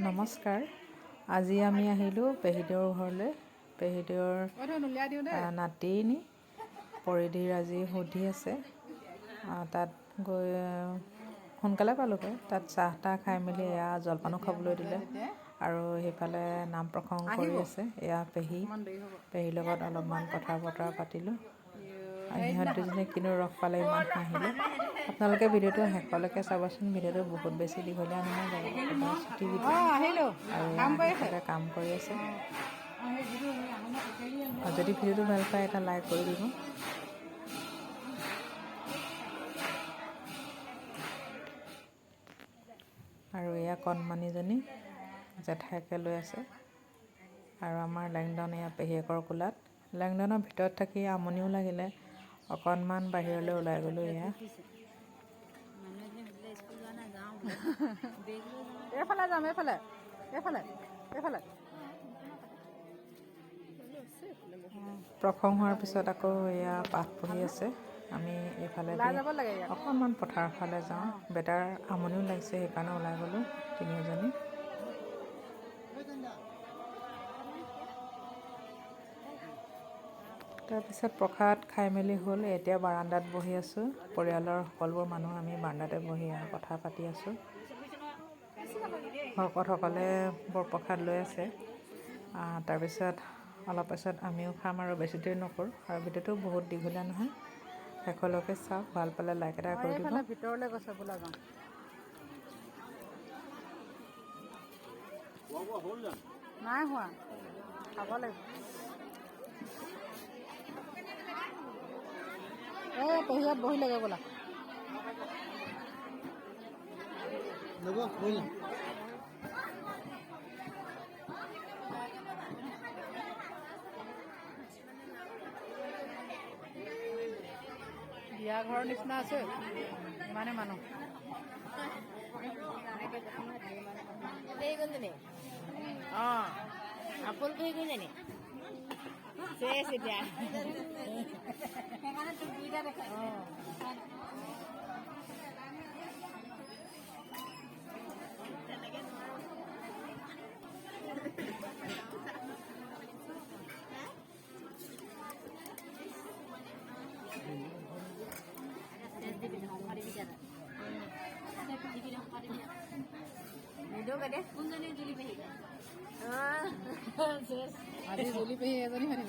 নমস্কাৰ। আজি আমি আহিলোঁ পেহীদেউৰ ঘৰলৈ। পেহীদেউৰ নাতিনী পৰিধিৰ আজি সুধি আছে। তাত গৈ সোনকালে পালোগৈ। তাত চাহ তাহ খাই মেলি এয়া জলপানো খাবলৈ দিলে। আৰু সেইফালে নাম প্ৰসংগ কৰি আছে। এয়া পেহী। পেহীৰ লগত অলপমান কথা বতৰা পাতিলোঁ। সিহঁত দুজনী কিন্তু ৰস পালে ইমান হাঁহিলে। আপোনালোকে ভিডিঅ'টো শেষলৈকে চাবচোন ভিডিঅ'টো বহুত বেছি দীঘলীয়া নহয় আৰু এয়া সিহঁতে কাম কৰি আছে। আৰু যদি ভিডিঅ'টো ভাল পায় এটা লাইক কৰি দিব। আৰু এয়া কণমানিজনী জেঠাইকে লৈ আছে। আৰু আমাৰ লেংডন এয়া পেহীয়েকৰ কোলাত। লেংডনৰ ভিতৰত থাকি আমনিও লাগিলে। অকণমান বাহিৰলৈ ওলাই গ'লোঁ এয়া। এইফালে যাম এইফালে এইফালে এইফালে। প্ৰসং হোৱাৰ পিছত আকৌ এয়া পাঠ পঢ়ি আছে। আমি এইফালে অকণমান পথাৰৰ ফালে যাওঁ। বেটাৰ আমনিও লাগিছে সেইকাৰণে ওলাই গ'লোঁ তিনিওজনী। তাৰপিছত প্ৰসাদ খাই মেলি হ'ল এতিয়া বাৰাণ্ডাত বহি আছোঁ। পৰিয়ালৰ সকলোবোৰ মানুহ আমি বাৰাণ্ডাতে বহি কথা পাতি আছোঁ। ভকতসকলে বৰপ্ৰসাদ লৈ আছে। তাৰপিছত অলপ পাছত আমিও খাম আৰু বেছি দেৰি নকৰোঁ আৰু ভিডিঅ'টো বহুত দীঘলীয়া নহয়। শেষলৈকে চাওক ভাল পালে লাইক এটা কৰি দিব। ভিতৰলৈ গৈছে বোলা যাওঁ নাই হোৱা খাব লাগিব। এই পেহীয়াত বহিলেগৈ বোলা। বিয়া ঘৰৰ নিচিনা আছে ইমানে মানুহ। অঁ। আপুল কৰি গৈ জানি চেছ এতিয়া। दो करे मुंगने जुली पे हां जस्ट अरे जुली पे है तो नहीं हरे